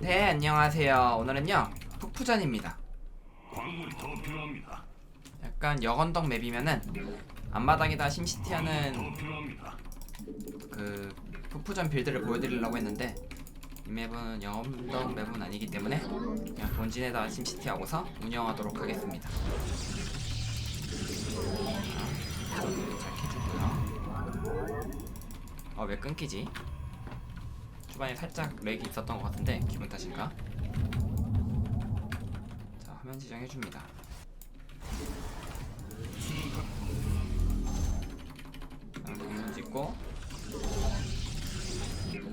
네 안녕하세요 오늘은요 푹푸전입니다 광물이 더 필요합니다. 약간 여건덕 맵이면은 앞마당에다 심시티 하는 더 필요합니다. 그 푹푸전 빌드를 보여드리려고 했는데 이 맵은 여건덕 맵은 아니기 때문에 그냥 본진에다 심시티 하고서 운영하도록 하겠습니다 자, 잘 캐주고요 어왜 끊기지? 초반에 살짝 렉이 있었던 것 같은데 기분 탓인가? 자 화면 지정해줍니다. 자, 공문 찍고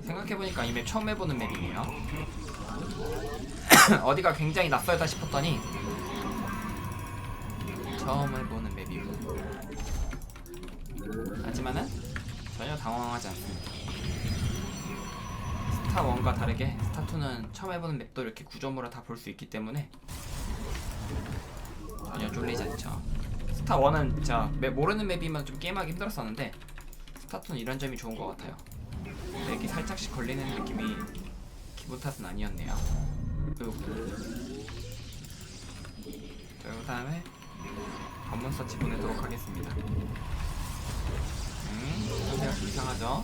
생각해보니까 이 맵 처음 해보는 맵이네요. 어디가 굉장히 낯설다 싶었더니 처음 해보는 맵이고. 하지만은 전혀 당황하지 않습니다 스타 1과 다르게 스타 2는 처음 해보는 맵도 이렇게 구조물을 다 볼 수 있기 때문에 전혀 쫄리지 않죠. 스타 1은 자맵 모르는 맵이면 좀 게임하기 힘들었었는데 스타 2는 이런 점이 좋은 것 같아요. 렉이 살짝씩 걸리는 느낌이 기분 탓은 아니었네요. 그리고 자, 그 다음에 관문 서치 보내도록 하겠습니다. 음, 상태가 좀 이상하죠?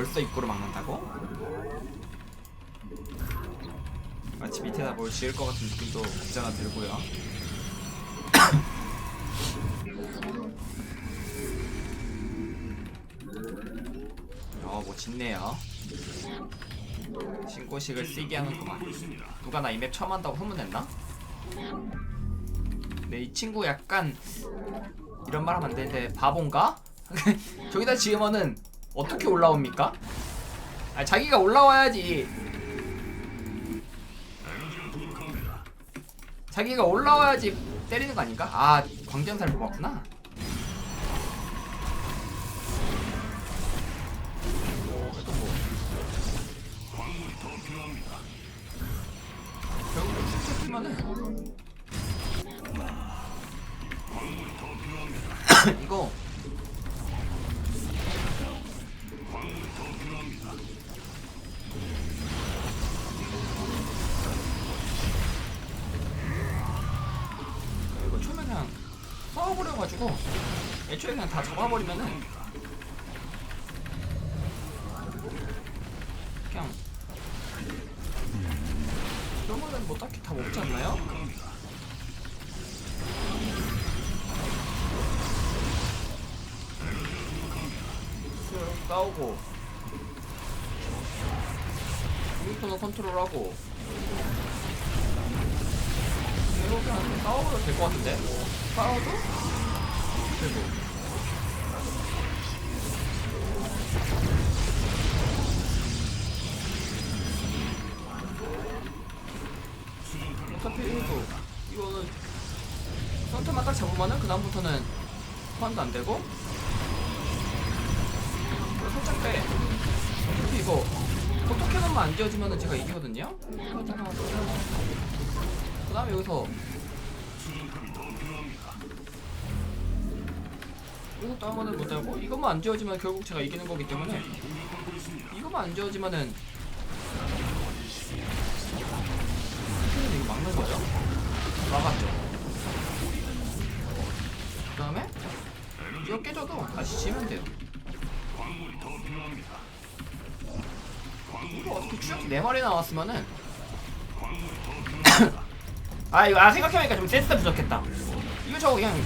벌써 입구로 막는다고? 마치 밑에다 뭘 지을 것 같은 느낌도 없지 않아 들고요. 어, 뭐 짓네요. 신고식을 쓰게 하는구만. 누가 나 이 맵 처음 한다고 소문냈나? 네, 이 친구 약간 이런 말 하면 안 되는데 바본가? 저기다 지으면은 어떻게 올라옵니까? 아, 자기가 올라와야지. 자기가 올라와야지 때리는 거 아닌가? 아, 광전사를 뽑았구나. 어, 이거 애초에 그냥 다 잡아버리면은 그냥 그러면은 뭐 딱히 다 먹지 않나요? 쭉 싸우고 컴퓨터는 컨트롤하고 이거 그냥 싸워도 될 것 같은데? 싸워도? 되고 어차피 이거 이거는 선택만 딱 잡으면은 그 다음부터는 소환도 안 되고. 이거 살짝 빼. 어차피 이거 포토캐논만 안 지어지면은 제가 이기거든요? 그 다음에 여기서 여기서 또 한번은 못하고 이것만 안 지어지면 결국 제가 이기는 거기 때문에 이것만 안 지어지면은 막는 거죠? 막았죠 그 다음에 이거 깨져도 다시 지면 돼요. 이거 어떻게 추적기 4마리 나왔으면은. 아 이거 아 생각해보니까 좀 센스가 부족했다 이거 저거 그냥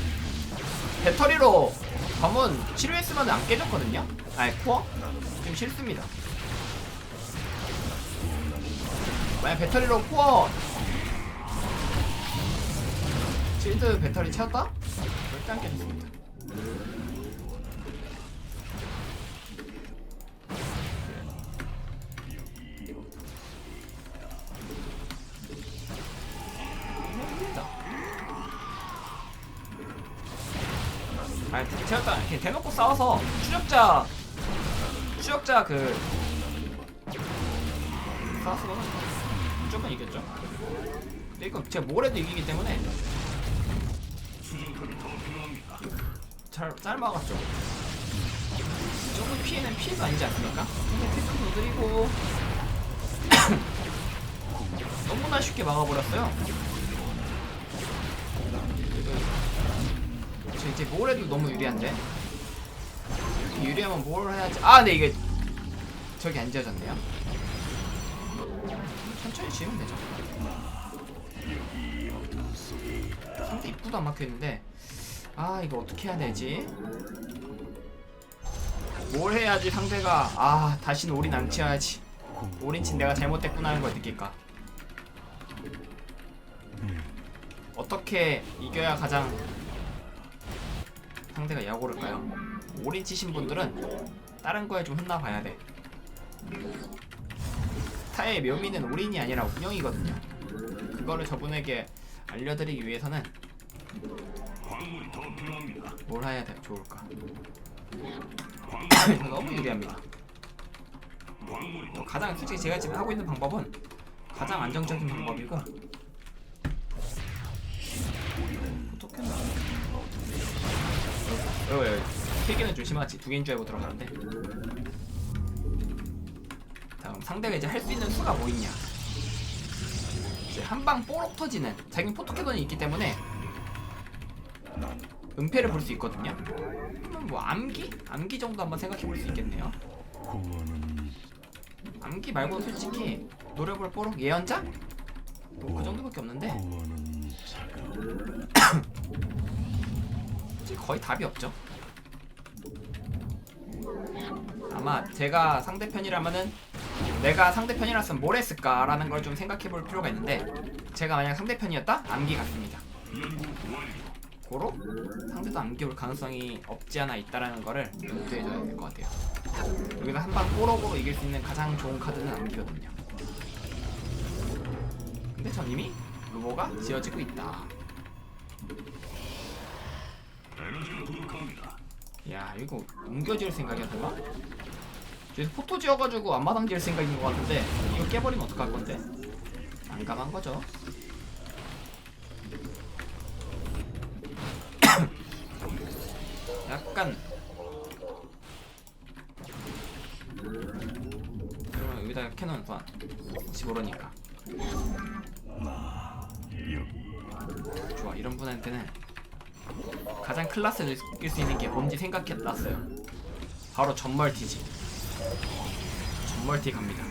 배터리로 관문 치료했으면 안 깨졌거든요? 아니 코어? 좀 싫습니다 만약 배터리로 코어 실드 배터리 채웠다? 절대 안 깨졌습니다. 아니 이렇게 대놓고 싸워서 추적자 추적자 그 싸웠으면 무조건 이겼죠. 근데 이거 제가 뭘 해도 이기기 때문에 잘, 잘 막았죠. 이 정도 피해는 피해도 아니지 않습니까? 근데 두드리고 너무나 쉽게 막아버렸어요. 저 이제 뭘 해도 너무 유리한데? 이렇게 유리하면 뭘 해야지? 아, 근데 이게 저기 안 지어졌네요. 천천히 지으면 되죠. 상대 입구도 안 막혀 있는데, 아 이거 어떻게 해야 되지? 뭘 해야지 상대가 아 다시는 올인 안 치어야지. 올인친 내가 잘못됐구나 하는 걸 느낄까? 어떻게 이겨야 가장 상대가 약오를까요? 올인 치신 분들은 다른 거에 좀 혼나봐야 돼. 타의 묘미는 올인이 아니라 운영이거든요. 그거를 저분에게 알려드리기 위해서는 광물이 더 필요합니다. 뭘 해야 돼 좋을까? 광물이 너무 유리합니다. 광물이 더 가장 솔직히 제가 지금 하고 있는 방법은 가장 안정적인 방법이고 어떻게 나? 왜, 왜, 세 개는 좀 심하지. 두 개인 줄 알고 들어가는데. 다음 상대가 이제 할 수 있는 수가 뭐 있냐? 이제 한 방 뽀록 터지는 자기 포토캐논이 있기 때문에 은폐를 볼 수 있거든요. 뭐 암기? 암기 정도 한번 생각해 볼 수 있겠네요. 암기 말고 솔직히 노래볼 뽀록 예언자? 뭐 그 정도밖에 없는데 거의 답이 없죠. 아마 제가 상대편이라면은 내가 상대편이라면 뭘 했을까라는 걸 좀 생각해 볼 필요가 있는데 제가 만약 상대편이었다? 암기 같습니다. 고로 상대도 올 가능성이 없지 않아 있다라는 거를 염두에 둬야 될 것 같아요. 여기서 한방 뽀록으로 이길 수 있는 가장 좋은 카드는 암기거든요. 근데 전 이미 루보가 지어지고 있다. 야 이거 옮겨 지을 생각이야 설마? 여기서 포토 지어가지고 앞마당 지을 생각인 것 같은데 이거 깨버리면 어떡할 건데? 난감한 거죠. 약간 그러면 여기다가 캐논 봐. 혹시 모르니까. 좋아 이런 분한테는 가장 클라스를 느낄 수 있는 게 뭔지 생각해 놨어요. 바로 전멀티지. 전멀티 갑니다.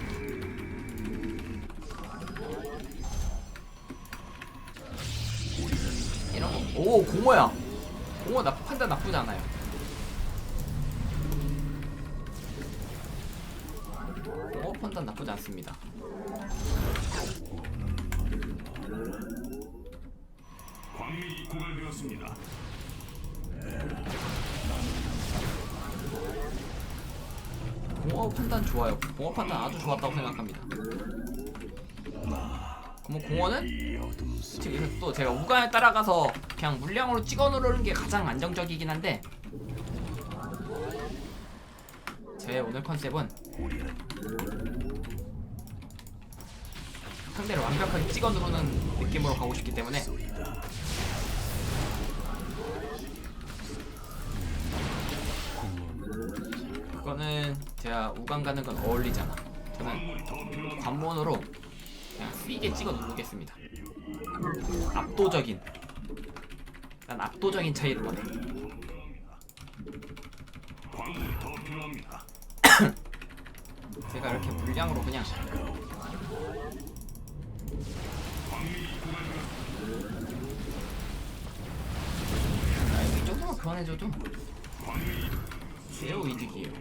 이런 거. 오 공모야. 공모 나 판단 나쁘지 않아요. 판단 나쁘지 않습니다. 광물이 고갈되었습니다. 공허 판단 좋아요. 공허 판단 아주 좋았다고 생각합니다. 그럼 공허는 지금 또 제가 우간에 따라가서 그냥 물량으로 찍어 누르는 게 가장 안정적이긴 한데 제 오늘 컨셉은 상대를 완벽하게 찍어 누르는 느낌으로 가고 싶기 때문에 그거는 제가 우간 가는 건 어울리잖아. 저는. 관문으로 그냥 세게 찍어 누르겠습니다. 압도적인 난 압도적인 차이를 원해. 광물이 더 필요합니다. 제가 이렇게 물량으로 그냥. 아, 이 정도만 교환해줘도 매우 이득이에요.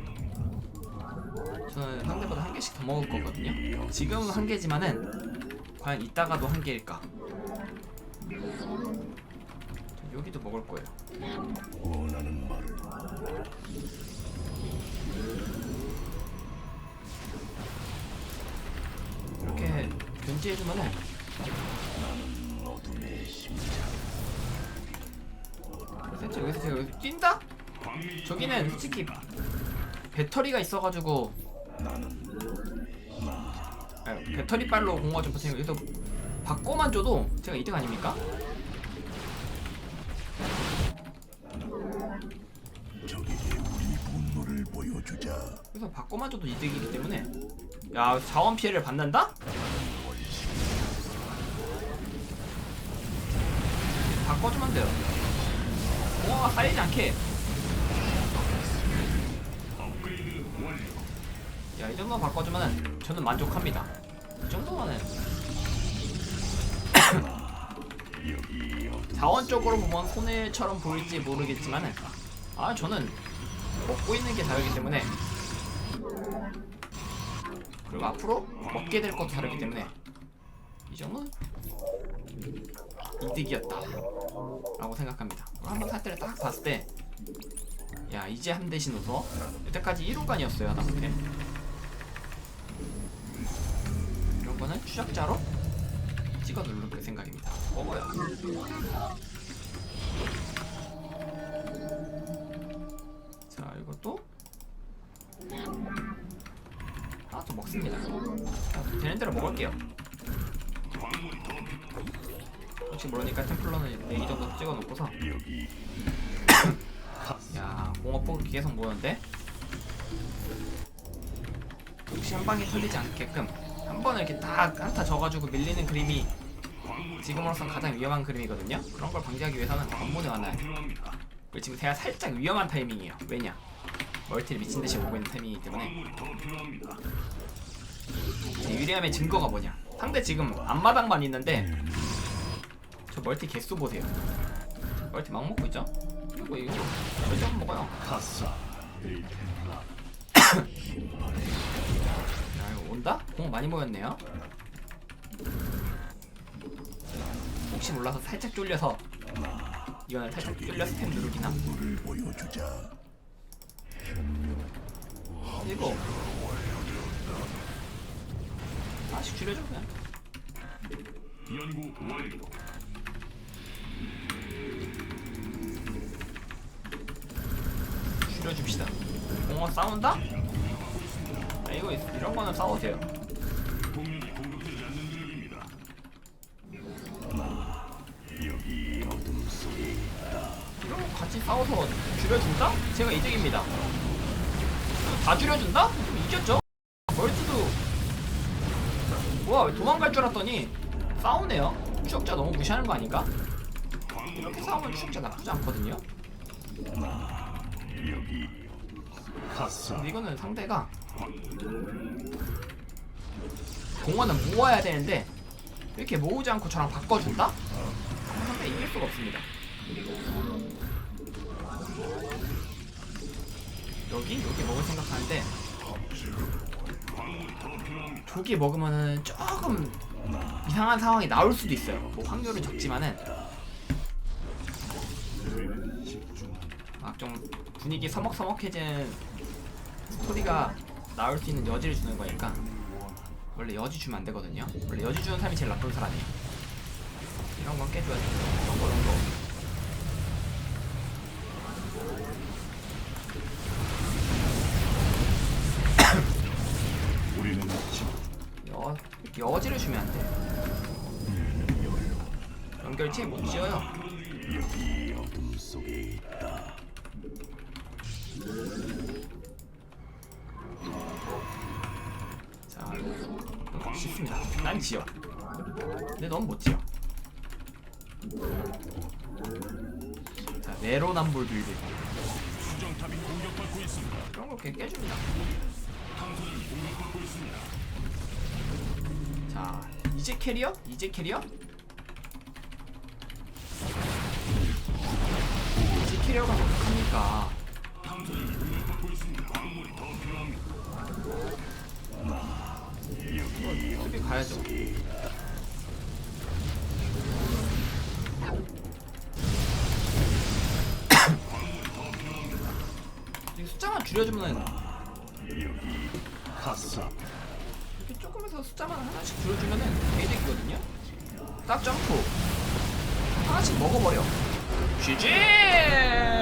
저는 상대보다 한 개씩 더 먹을 거거든요. 지금은 한 개지만은 과연 이따가도 한 개일까? 저 여기도 먹을 거예요. 원하는 말을 심장. 대체 여기서 제가 여기서 뛴다? 저기는 솔직히 배터리가 있어가지고 아니, 배터리 빨로 공허가 좀 버티는 거 여기서 바꿔만 줘도 제가 이득 아닙니까? 그래서 바꿔 바꿔만 줘도 이득이기 때문에 야 자원 피해를 받는다? 바꿔주면 돼요. 공허가 쌓이지 않게. 업그레이드 완료. 야이 정도 바꿔주면 저는 만족합니다. 이 정도면은. 자원적으로 보면 손해처럼 보일지 모르겠지만은 아 저는 먹고 있는 게 다르기 때문에 그리고 앞으로 먹게 될 것도 다르기 때문에 이 정도는 이득이었다 라고 생각합니다. 한번 사태를 딱 봤을 때 야 이제 한 대신 웃어 여태까지 1호간이었어요 하다못해 이런 거는 추적자로 찍어 누를 생각입니다. 먹어요. 자 이것도 하나 더 먹습니다. 자, 되는 대로 먹을게요 혹시 모르니까 템플러는 네, 이 정도 찍어 놓고서. 여기. 야 공업폭 계속 모였는데? 혹시 한 방에 털리지 않게끔 한 번에 이렇게 딱 한타 져가지고 밀리는 그림이 지금으로선 가장 위험한 그림이거든요? 그런 걸 방지하기 위해서는 건물이 많아요 필요합니다. 그리고 지금 제가 살짝 위험한 타이밍이에요. 왜냐? 멀티를 미친듯이 오고 있는 타이밍이기 때문에. 유리함의 증거가 뭐냐? 상대 지금 앞마당만 있는데 저 멀티 개수 보세요. 멀티 막 먹고 있죠? 이거 이거 절대 안 먹어요. 가사 야 이거 온다? 공 많이 모였네요. 혹시 몰라서 살짝 쫄려서 이거는 살짝 쫄려서 템 누르기나. 이거 하나씩 줄여줘 그냥. 연구 완료. 줄여줍시다 공어 싸운다? 아 이거 있- 이런 거는 싸워도 돼요 이런 거 같이 싸워서 줄여준다? 제가 이득입니다 다 줄여준다? 이겼죠? 멀티도 뭐야 왜 도망갈 줄 알았더니 싸우네요 추적자 너무 무시하는 거 아닌가? 이렇게 싸우면 추적자 나쁘지 않거든요 근데 이거는 상대가 공원은 모아야 되는데 이렇게 모으지 않고 저랑 바꿔준다? 상대 이길 수가 없습니다 여기? 여기 먹을 생각하는데 저기 먹으면은 조금 이상한 상황이 나올 수도 있어요 뭐 확률은 적지만은 막 좀 분위기 서먹서먹해진 스토리가 나올 수 있는 여지를 주는 거니까 원래 여지 주면 안 되거든요. 원래 여지 주는 사람이 제일 나쁜 사람이에요. 이런 건 깨줘야 돼. 이런 거 이런 거. 여 여지를 주면 안 돼. 연결체 못 지어요. 여기 어둠 속에 있다. 자, 쉽습니다. 난 지어. 근데 넌 못 지어. 자, 내로남불 빌드. 수정탑이 공격받고 있습니다. 이런 거 깨줍니다. 탐선이 공격받고 있습니다. 자, 이제 캐리어? 이제 캐리어? 이제 캐리어가 여기 수비 가야죠. 이 숫자만 줄여주면 가사 이렇게 조금해서 숫자만 하나씩 줄여주면은 개이득이거든요. 딱 점프 하나씩 먹어버려. GG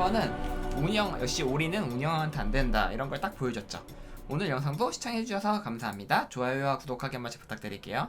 하면은 운영 역시 우리는 운영한테 안 된다 이런 걸 딱 보여줬죠. 오늘 영상도 시청해주셔서 감사합니다. 좋아요와 구독하기 한 번씩 부탁드릴게요.